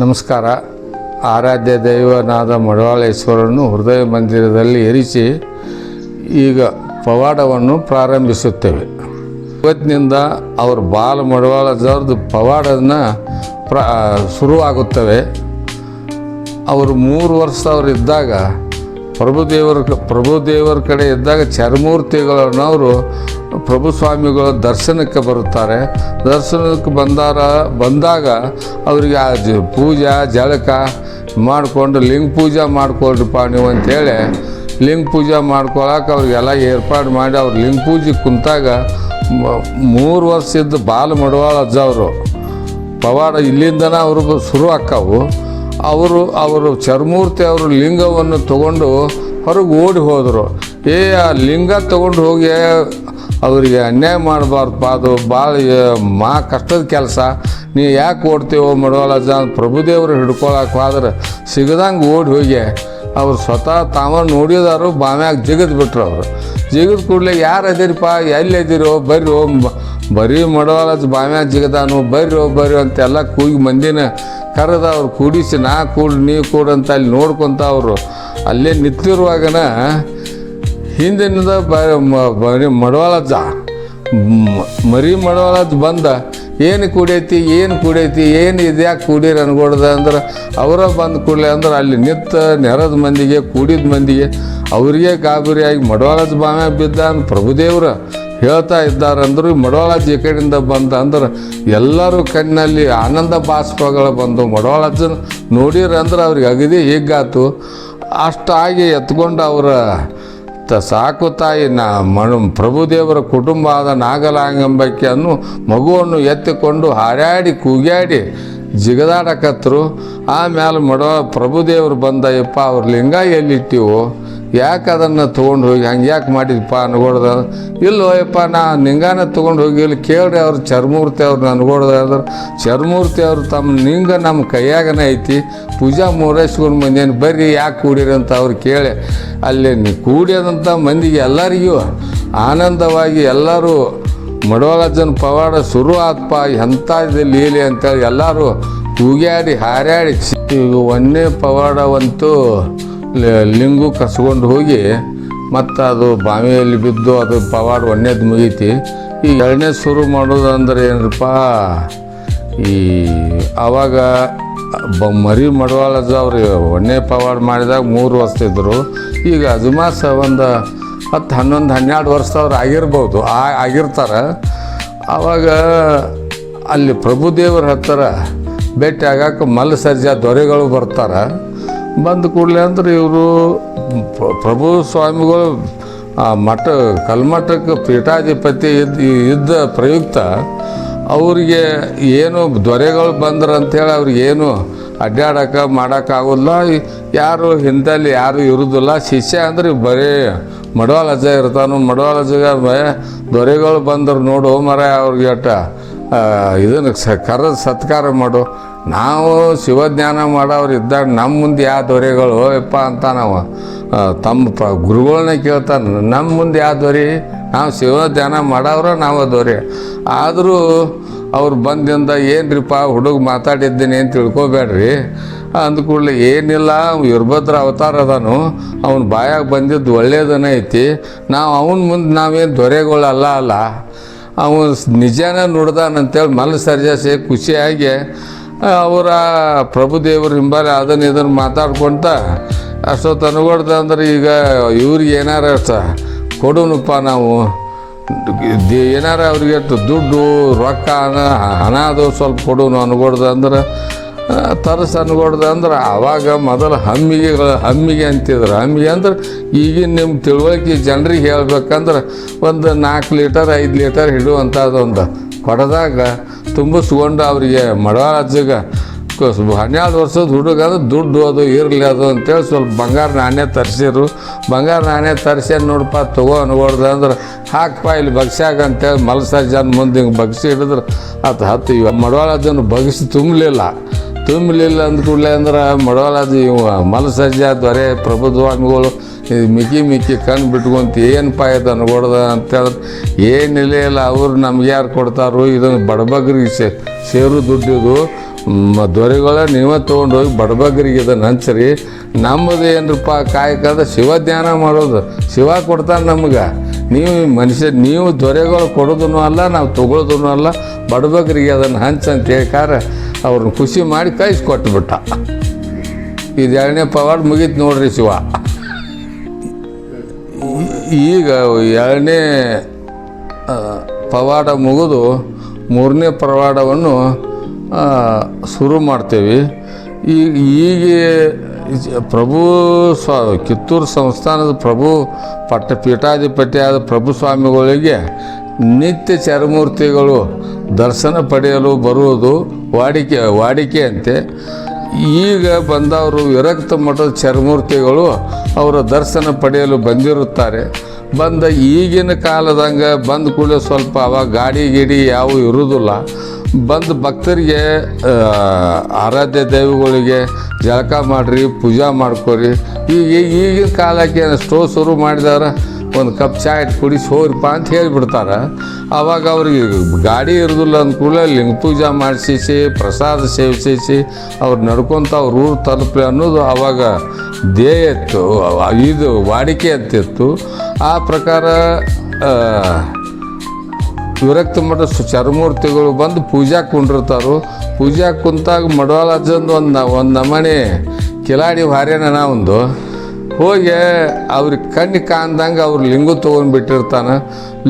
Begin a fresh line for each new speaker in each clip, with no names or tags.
ನಮಸ್ಕಾರ. ಆರಾಧ್ಯ ದೈವನಾದ ಮಡವಾಳೇಶ್ವರನ್ನು ಹೃದಯ ಮಂದಿರದಲ್ಲಿ ಇರಿಸಿ ಈಗ ಪವಾಡವನ್ನು ಪ್ರಾರಂಭಿಸುತ್ತೇವೆ. ಇವತ್ತಿನಿಂದ ಅವ್ರ ಬಾಲ ಮಡವಾಳದವ್ರದ್ದು ಪವಾಡನ ಪ್ರ ಶುರುವಾಗುತ್ತವೆ. ಅವರು ಮೂರು ವರ್ಷ ಅವರು ಇದ್ದಾಗ ಪ್ರಭುದೇವರ ಪ್ರಭುದೇವರ ಕಡೆ ಇದ್ದಾಗ ಚರ್ಮೂರ್ತಿಗಳನ್ನವರು ಪ್ರಭು ಸ್ವಾಮಿಗಳ ದರ್ಶನಕ್ಕೆ ಬರುತ್ತಾರೆ. ದರ್ಶನಕ್ಕೆ ಬಂದಾರ, ಬಂದಾಗ ಅವರಿಗೆ ಆ ಪೂಜಾ, ಜಳಕ ಮಾಡಿಕೊಂಡು ಲಿಂಗ ಪೂಜೆ ಮಾಡ್ಕೊಳ್ರಿಪ್ಪ ನೀವು ಅಂತೇಳಿ ಲಿಂಗ ಪೂಜೆ ಮಾಡ್ಕೊಳಕ್ಕೆ ಅವ್ರಿಗೆಲ್ಲ ಏರ್ಪಾಡು ಮಾಡಿ ಅವ್ರು ಲಿಂಗ ಪೂಜೆ ಕುಂತಾಗ ಮೂರು ವರ್ಷದ ಬಾಲ ಮಡವಾಳ ಅಜ್ಜ ಅವರು. ಪವಾಡ ಇಲ್ಲಿಂದನೇ ಅವ್ರಿಗೆ ಶುರು ಆಕ್ಕವು. ಅವರು ಅವರು ಚರ್ಮೂರ್ತಿ ಅವರು ಲಿಂಗವನ್ನು ತಗೊಂಡು ಹೊರಗೆ ಓಡಿ ಹೋದರು. ಏ, ಆ ಲಿಂಗ ತಗೊಂಡು ಹೋಗಿ ಅವರಿಗೆ ಅನ್ಯಾಯ ಮಾಡಬಾರ್ದಪ್ಪ ಅದು ಭಾಳ ಮಾ ಕಷ್ಟದ ಕೆಲಸ. ನೀ ಯಾಕೆ ಓಡ್ತೀವೋ ಮಡವಲ್ಲ ಜ ಪ್ರಭುದೇವರು ಹಿಡ್ಕೊಳಕ್ಕೆ ಹೋದ್ರೆ ಸಿಗದಂಗೆ ಓಡಿ ಹೋಗಿ ಅವ್ರು ಸ್ವತಃ ತಾವ ನೋಡಿದಾರು, ಬಾಮ್ಯಾಗ ಜಿಗಿದ್ಬಿಟ್ರು ಅವರು. ಜಿಗಿದ ಕೂಡಲೇ ಯಾರು ಎಲ್ಲಿ ಎದಿರೋ ಬರ್ರಿ ಬರೀ ಮಡವಾಲದ ಬಾಮ್ಯಾಗ ಜಿಗದಾನು ಬರ್ರಿ ಬರ್ರಿ ಅಂತೆಲ್ಲ ಕೂಗಿ ಮಂದಿನ ಕರೆದ ಅವ್ರು ಕೂಡಿಸಿ, ನಾ ಕೂಡ, ನೀ ಕೂಡ ಅಂತ ಅಲ್ಲಿ ನೋಡ್ಕೊತ ಅವರು. ಅಲ್ಲೇ ನಿಂತಿರುವಾಗನ ಹಿಂದಿನಿಂದ ಬರೀ ಮಡವಾಳಜ್ಜ ಮರಿ ಮಡವಾಳಜ್ಜ ಬಂದ, ಏನು ಕೂಡೈತಿ ಏನು ಕೂಡೈತಿ, ಏನು ಇದ್ಯಾಕೆ ಕುಡೀರಿ ಅನ್ಕೊಡ್ದ ಅಂದ್ರೆ ಅವರ ಬಂದು ಕೂಡಲೆ ಅಂದ್ರೆ ಅಲ್ಲಿ ನಿಂತ ನೆರದ ಮಂದಿಗೆ, ಕೂಡಿದ ಮಂದಿಗೆ, ಅವರಿಗೆ ಗಾಬರಿಯಾಗಿ ಮಡವಾಳದ ಬಾಮ್ಯಾಗ ಬಿದ್ದ ಪ್ರಭುದೇವ್ರ. ಹೇಳ್ತಾ ಇದ್ದಾರಂದ್ರು ಮಡೋಳ ಕಡೆಯಿಂದ ಬಂದ ಅಂದ್ರೆ ಎಲ್ಲರೂ ಕಣ್ಣಲ್ಲಿ ಆನಂದ ಬಾಷ್ಪಗಳು ಬಂದು ಮಡವಾಳಜ್ಜನ ನೋಡಿರಂದ್ರೆ ಅವ್ರಿಗೆ ಅಗದಿ ಹೀಗಾತು. ಅಷ್ಟಾಗಿ ಎತ್ಕೊಂಡು ಅವರ ತ ಸಾಕು ತಾಯಿ, ನಾ ಮಣ ಪ್ರಭುದೇವರ ಕುಟುಂಬ ಆದ ನಾಗಲಾಂಗಂಬಕ್ಕಿಯನ್ನು ಮಗುವನ್ನು ಎತ್ತಿಕೊಂಡು ಹಾರಾಡಿ ಕೂಗ್ಯಾಡಿ ಜಿಗದಾಡಕತ್ರು. ಆಮೇಲೆ ಮಡೋ ಪ್ರಭುದೇವರು ಬಂದಯ್ಯಪ್ಪ ಅವ್ರ ಲಿಂಗ ಎಲ್ಲಿಟ್ಟಿವು? ಯಾಕೆ ಅದನ್ನು ತೊಗೊಂಡು ಹೋಗಿ, ಹಂಗೆ ಯಾಕೆ ಮಾಡಿದಪ್ಪ ಅನ್ಕೊಡ್ದ ಇಲ್ಲೋ ಯಪ್ಪ ನಾ ನಿಂಗಾನ ತೊಗೊಂಡು ಹೋಗಿ, ಇಲ್ಲಿ ಕೇಳ್ರಿ ಅವ್ರು ಚರ್ಮೂರ್ತಿ ಅವ್ರನ್ನ ಅನ್ಕೊಡ್ದ ಅಂದ್ರೆ, ಚರ್ಮೂರ್ತಿ ಅವರು ತಮ್ಮ ನಿಂಗ ನಮ್ಮ ಕೈಯಾಗನೇ ಐತಿ. ಪೂಜಾ ಮೂರೈಸ್ಕೊಂಡು ಬಂದೇನು ಬರ್ರಿ, ಯಾಕೆ ಕೂಡಿರಿ ಅಂತ ಅವ್ರು ಕೇಳಿ. ಅಲ್ಲಿ ಕೂಡಿದಂಥ ಮಂದಿಗೆ ಎಲ್ಲರಿಗೂ ಆನಂದವಾಗಿ ಎಲ್ಲರೂ ಮಡವಾಳಜ್ಜನ ಪವಾಡ ಶುರು ಆತ್ಪ, ಎಂಥ ಇದೆ ಲೀಲೆ ಅಂತೇಳಿ ಎಲ್ಲರೂ ಕೂಗ್ಯಾಡಿ ಹಾರ್ಯಾಡಿ. ಒಂದೇ ಪವಾಡವಂತೂ ಲಿಂಗು ಕಸ್ಕೊಂಡು ಹೋಗಿ ಮತ್ತು ಅದು ಬಾವಿಯಲ್ಲಿ ಬಿದ್ದು ಅದು ಪವಾಡ ಒಂದೇದು ಮುಗೀತಿ. ಈ ಎರಡನೇ ಶುರು ಮಾಡೋದು ಅಂದ್ರೆ ಏನಪ್ಪ ಈ ಆವಾಗ ಬ ಮರಿ ಮಡವಾಳಜ ಅವ್ರು ಒಣ್ಣೆ ಪವಾಡ ಮಾಡಿದಾಗ ಮೂರು ವರ್ಷ ಇದ್ದರು ಈಗ ಅಜಮಾಸ ಒಂದು ಹತ್ತು ಹನ್ನೊಂದು ಹನ್ನೆರಡು ವರ್ಷದವ್ರು ಆಗಿರ್ಬೋದು, ಆ ಆಗಿರ್ತಾರೆ. ಆವಾಗ ಅಲ್ಲಿ ಪ್ರಭುದೇವರ ಹತ್ತಿರ ಭೇಟಿ ಆಗಾಕ ಮಲ್ಲ ಸರ್ಜಾ ದೊರೆಗಳು ಬರ್ತಾರೆ. ಬಂದ ಕೂಡಲೇ ಅಂದ್ರೆ ಇವರು ಪ್ರಭು ಸ್ವಾಮಿಗಳು ಆ ಮಠ, ಕಲ್ಮಠಕ್ಕೆ ಪೀಠಾಧಿಪತಿ ಇದ್ದ ಇದ್ದ ಪ್ರಯುಕ್ತ, ಅವರಿಗೆ ಏನು ದೊರೆಗಳು ಬಂದ್ರು ಅಂಥೇಳಿ ಅವ್ರಿಗೆ ಏನು ಅಡ್ಡಾಡಕ್ಕೆ ಮಾಡೋಕ್ಕಾಗೋಲ್ಲ. ಯಾರು ಹಿಂದಲ್ಲಿ ಯಾರು ಇರೋದಿಲ್ಲ. ಶಿಷ್ಯ ಅಂದ್ರೆ ಬರೀ ಮಡವಾಲಜ ಇರ್ತಾನು. ಮಡವಾಲಜ ದೊರೆಗಳು ಬಂದರು ನೋಡು ಮರ ಅವ್ರಿಗೆ ಅಟ್ಟ. ಇದನ್ನು ಸ, ಕರೆದು ಸತ್ಕಾರ ಮಾಡು. ನಾವು ಶಿವಜ್ಞಾನ ಮಾಡೋರು ಇದ್ದಾಗ ನಮ್ಮ ಮುಂದೆ ಯಾವ ದೊರೆಗಳು ಯಪ್ಪ ಅಂತ ನಾವು ತಮ್ಮ ಪ ಗುರುಗಳನ್ನ ಕೇಳ್ತಾನೆ. ನಮ್ಮ ಮುಂದೆ ಯಾವ ದೊರೆ? ನಾವು ಶಿವ ಧ್ಯಾನ ಮಾಡವ್ರ ನಾವು ದೊರೆ. ಆದರೂ ಅವ್ರು ಬಂದಿಂದ ಏನ್ರಿಪ್ಪ ಹುಡುಗ ಮಾತಾಡಿದ್ದೀನಿ ಅಂತ ತಿಳ್ಕೊಬೇಡ್ರಿ. ಕೂಡಲೇ ಏನಿಲ್ಲ ವೀರಭದ್ರ ಅವತಾರ ಅದಾನು. ಅವ್ನ ಬಾಯಾಗ ಬಂದಿದ್ದು ಒಳ್ಳೇದನ ಐತಿ. ನಾವು ಅವನ ಮುಂದೆ ನಾವೇನು ದೊರೆಗಳಲ್ಲ ಅಲ್ಲ. ಅವನು ನಿಜಾನ ನೋಡ್ದಾನಂತೇಳಿ ಮಲ್ಲ ಸರ್ಜಾಸಿ ಖುಷಿಯಾಗಿ ಅವರ ಪ್ರಭುದೇವ್ರ ಹಿಂಬಾಲ ಅದನ್ನು ಇದನ್ನು ಮಾತಾಡ್ಕೊತ ಅಷ್ಟೊತ್ತು ಅನ್ಕೊಡ್ದ ಅಂದ್ರೆ ಈಗ ಇವ್ರಿಗೆ ಏನಾರ ಕೊಡೋನಪ್ಪ ನಾವು. ಏನಾರ ಅವ್ರಿಗೆ ದುಡ್ಡು, ರೊಕ್ಕ ಹಣ ಅದು ಸ್ವಲ್ಪ ಕೊಡೋನು ಅನ್ಕೊಡ್ದ ಅಂದ್ರೆ ತರಸ ಅನ್ಕೊಡ್ದ ಅಂದ್ರೆ ಆವಾಗ ಮೊದಲು ಹಮ್ಮಿಗೆ ಹಮ್ಮಿಗೆ ಅಂತಿದ್ರು. ಹಮ್ಮಿಗೆ ಅಂದ್ರೆ ಈಗಿನ ನಿಮ್ಮ ತಿಳುವಳಿಕೆ ಜನರಿಗೆ ಹೇಳ್ಬೇಕಂದ್ರೆ ಒಂದು ನಾಲ್ಕು ಲೀಟರ್, ಐದು ಲೀಟರ್ ಹಿಡುವಂಥದ್ದೊಂದು ಕೊಡದಾಗ ತುಂಬಿಸ್ಕೊಂಡು ಅವರಿಗೆ ಮಡವಾಳಜ್ಜಗ ಹನ್ನೆರಡು ವರ್ಷದ ಹುಡುಗ ದುಡ್ಡು ಅದು ಇರಲಿ ಅದು ಅಂತೇಳಿ ಸ್ವಲ್ಪ ಬಂಗಾರ ನಾಣ್ಯ ತರಿಸಿರು. ಬಂಗಾರ ನಾಣ್ಯ ತರಿಸಿ ನೋಡಪ್ಪ ತಗೋ ಅನ್ಕೊಡ್ದ ಅಂದ್ರೆ ಹಾಕಪ್ಪ ಇಲ್ಲಿ ಬಗ್ಸ್ಯಾಗ ಅಂತೇಳಿ ಮಲ್ಸಜ್ಜನ ಮುಂದೆ ಹಿಂಗೆ ಬಗ್ಸಿ ಹಿಡಿದ್ರೆ. ಅದು ಹತ್ತು ಮಡವಾಳ ಅದನ್ನು ಬಗ್ಸಿ ತುಂಬಲಿಲ್ಲ. ತುಂಬಲಿಲ್ಲ ಅಂದ ಕೂಡಲೇ ಅಂದ್ರೆ ಮಡೋಲಾದ ಇವ ಮಲಸಜ್ಜ ದೊರೆ ಪ್ರಭುಸ್ವಾಮಿಗಳು ಇದು ಮಿಕ್ಕಿ ಮಿಕ್ಕಿ ಕಣ್ಣು ಬಿಟ್ಕೊಂತ ಏನು ಇದು ಅನ್ಕೊಡ್ದ ಅಂತೇಳಿ ಏನಿಲ್ಲ ಇಲ್ಲ ಅವ್ರು ನಮ್ಗೆ ಯಾರು ಕೊಡ್ತಾರೋ ಇದನ್ನು ಬಡಬಗ್ರಿಗೆ ಸೇ, ಸೇರು ದುಡ್ಡಿದು ದೊರೆಗಳ ನೀವೇ ತೊಗೊಂಡೋಗಿ ಬಡಬಗ್ರಿಗೆ ಇದನ್ನು ಹಂಚ್ರಿ. ನಮ್ಮದು ಏನರಪ್ಪ, ಕಾಯಕದ ಶಿವ ಧ್ಯಾನ ಮಾಡೋದು, ಶಿವ ಕೊಡ್ತಾರೆ ನಮ್ಗೆ. ನೀವು ಮನುಷ್ಯ, ನೀವು ದೊರೆಗಳು ಕೊಡೋದೂ ಅಲ್ಲ, ನಾವು ತೊಗೊಳೋದೂ ಅಲ್ಲ, ಬಡಬಗ್ರಿಗೆ ಅದನ್ನು ಹಂಚ್ ಅಂತ ಹೇಳ್ಕಾರ. ಅವ್ರನ್ನ ಖುಷಿ ಮಾಡಿ ಕಳಿಸ್ಕೊಟ್ಬಿಟ್ಟ ಇದು ಎರಡನೇ ಪವಾಡ ಮುಗೀತು ನೋಡ್ರಿ ಶಿವ. ಈಗ ಎರಡನೇ ಪವಾಡ ಮುಗಿದು ಮೂರನೇ ಪವಾಡವನ್ನು ಶುರು ಮಾಡ್ತೇವೆ. ಈಗ ಈಗ ಪ್ರಭು ಸ್ವ, ಕಿತ್ತೂರು ಸಂಸ್ಥಾನದ ಪ್ರಭು, ಪಟ್ಟ ಪೀಠಾಧಿಪತಿಯಾದ ಪ್ರಭು ಸ್ವಾಮಿಗಳಿಗೆ ನಿತ್ಯ ಚರಮೂರ್ತಿಗಳು ದರ್ಶನ ಪಡೆಯಲು ಬರುವುದು ವಾಡಿಕೆ ವಾಡಿಕೆಯಂತೆ ಈಗ ಬಂದವರು ವಿರಕ್ತ ಮಠದ ಚರ್ಮೂರ್ತಿಗಳು ಅವರ ದರ್ಶನ ಪಡೆಯಲು ಬಂದಿರುತ್ತಾರೆ. ಬಂದ ಈಗಿನ ಕಾಲದಂಗೆ ಬಂದ ಕೂಡಲೇ ಸ್ವಲ್ಪ ಅವಾಗ ಗಾಡಿ, ಗಿಡಿ ಯಾವೂ ಇರುವುದಿಲ್ಲ. ಬಂದು ಭಕ್ತರಿಗೆ ಆರಾಧ್ಯ ದೇವಿಗಳಿಗೆ ಜಳಕ ಮಾಡಿರಿ, ಪೂಜಾ ಮಾಡ್ಕೊರಿ. ಈಗ, ಈಗಿನ ಕಾಲಕ್ಕೆ ಸ್ಟೋ ಶುರು ಮಾಡಿದಾರ. ಒಂದು ಕಪ್ ಚಾ ಇಟ್ಟು ಕುಡಿಸಿ ಹೋಗ್ರಿಪ್ಪ ಅಂತ ಹೇಳಿಬಿಡ್ತಾರೆ. ಆವಾಗ ಅವ್ರಿಗೆ ಗಾಡಿ ಇರೋದಿಲ್ಲ ಅಂದ ಕೂಡಲೇ ಲಿಂಗ ಪೂಜೆ ಮಾಡಿಸಿ ಪ್ರಸಾದ ಸೇವಿಸಿ ಅವ್ರು ನಡ್ಕೊತ ಅವ್ರ ಊರು ತಲುಪಲಿ ಅನ್ನೋದು ಆವಾಗ ಧ್ಯೇಯ ಇತ್ತು, ಇದು ವಾಡಿಕೆ ಅಂತಿತ್ತು ಆ ಪ್ರಕಾರ ವಿರಕ್ತ ಮಠ ಚರ್ಮೂರ್ತಿಗಳು ಬಂದು ಪೂಜಾ ಕುಂಡಿರ್ತಾರೋ. ಪೂಜಾ ಕುಂತಾಗ ಮಡವಾಲಜ್ಜಂದು ಒಂದು ಒಂದು ನಮನೆ ಕಿಲಾಡಿ ಭಾರ್ಯನ ಒಂದು. ಹೋಗಿ ಅವ್ರಿಗೆ ಕಣ್ಣು ಕಾಣ್ದಂಗೆ ಅವ್ರು ಲಿಂಗು ತೊಗೊಂಡ್ಬಿಟ್ಟಿರ್ತಾನೆ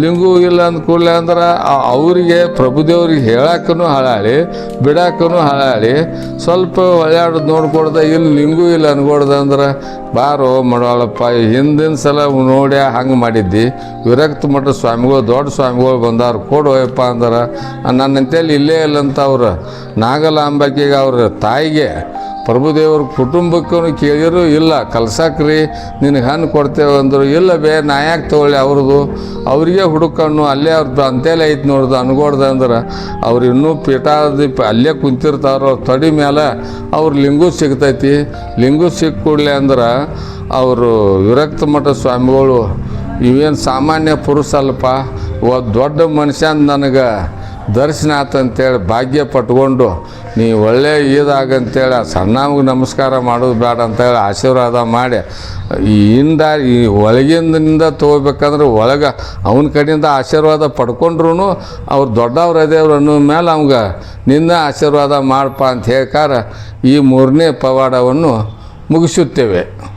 ಲಿಂಗು ಇಲ್ಲ ಅಂದ ಕೂಡಲೇ ಅಂದ್ರೆ ಅವರಿಗೆ ಪ್ರಭುದೇವ್ರಿಗೆ ಹೇಳಕ್ಕೂ ಹಳಾಳಿ ಬಿಡಾಕೂ ಹಳಾಳಿ. ಸ್ವಲ್ಪ ಹೊಳ್ಯಾಡೋದು ನೋಡ್ಕೊಡ್ದ ಇಲ್ಲಿ ಲಿಂಗು ಇಲ್ಲ ಅನ್ಕೊಡ್ದ ಅಂದ್ರೆ, ಬಾರೋ ಮಾಡೋಳಪ್ಪ ಹಿಂದಿನ ಸಲ ನೋಡಿ ಹಂಗೆ ಮಾಡಿದ್ದಿ. ವಿರಕ್ತ ಮಠ ಸ್ವಾಮಿಗಳು, ದೊಡ್ಡ ಸ್ವಾಮಿಗಳು ಬಂದಾರ, ಕೊಡೋಯಪ್ಪ ಅಂದ್ರೆ ನನ್ನಂತೇಳಿ ಇಲ್ಲೇ ಇಲ್ಲ ಅಂತ ಅವ್ರು ನಾಗಲಾಂಬಕಿಗೆ ಅವ್ರ ತಾಯಿಗೆ ಪ್ರಭುದೇವ್ರ ಕುಟುಂಬಕ್ಕೂ ಕೇಳಿದ್ರು, ಇಲ್ಲ, ಕಲ್ಸಕ್ರಿ, ನಿನಗೆ ಹಣ್ಣು ಕೊಡ್ತೇವೆ ಅಂದರು, ಇಲ್ಲ ಬೇ, ನಾ ಯಾಕೆ ತೊಗೊಳ್ಳಿ ಅವ್ರದ್ದು ಅವರಿಗೆ ಹುಡುಕಣ್ಣು, ಅಲ್ಲೇ ಅವ್ರದ್ದು ಅಂತೆಲ್ಲ ಐತೆ ನೋಡ್ದು ಅನ್ಕೊಡ್ದು ಅಂದ್ರೆ ಅವ್ರು ಇನ್ನೂ ಪೀಠಾದಿ ಅಲ್ಲೇ ಕುಂತಿರ್ತಾರೋ ತಡಿ ಮೇಲೆ ಅವ್ರು ಲಿಂಗು ಸಿಗ್ತೈತಿ. ಲಿಂಗು ಸಿಕ್ಕ ಕೂಡಲೇ ಅಂದ್ರೆ ಅವರು ವಿರಕ್ತ ಮಠ ಸ್ವಾಮಿಗಳು, ಇವೇನು ಸಾಮಾನ್ಯ ಪುರುಷ ಒಬ್ಬ ದೊಡ್ಡ ಮನುಷ್ಯ ನನಗೆ ದರ್ಶನ ಆತಂತೇಳಿ ಭಾಗ್ಯ ಪಟ್ಕೊಂಡು ನೀ ಒಳ್ಳೆ ಇದಾಗಂತೇಳಿ ಆ ಸಣ್ಣವ್ಗೆ ನಮಸ್ಕಾರ ಮಾಡೋದು ಬೇಡ ಅಂತೇಳಿ ಆಶೀರ್ವಾದ ಮಾಡಿ ಹಿಂದ ಈ ಒಳಗಿಂದ ತೊಗೋಬೇಕಂದ್ರೆ ಒಳಗೆ ಅವನ ಕಡೆಯಿಂದ ಆಶೀರ್ವಾದ ಪಡ್ಕೊಂಡ್ರೂ ಅವ್ರು ದೊಡ್ಡವ್ರು ಅದೇವ್ರು ಅನ್ನೋ ಮೇಲೆ ಅವಂಗೆ ನಿನ್ನ ಆಶೀರ್ವಾದ ಮಾಡಪ್ಪ ಅಂತ ಹೇಳ್ಕಾರ ಈ ಮೂರನೇ ಪವಾಡವನ್ನು ಮುಗಿಸುತ್ತೇವೆ.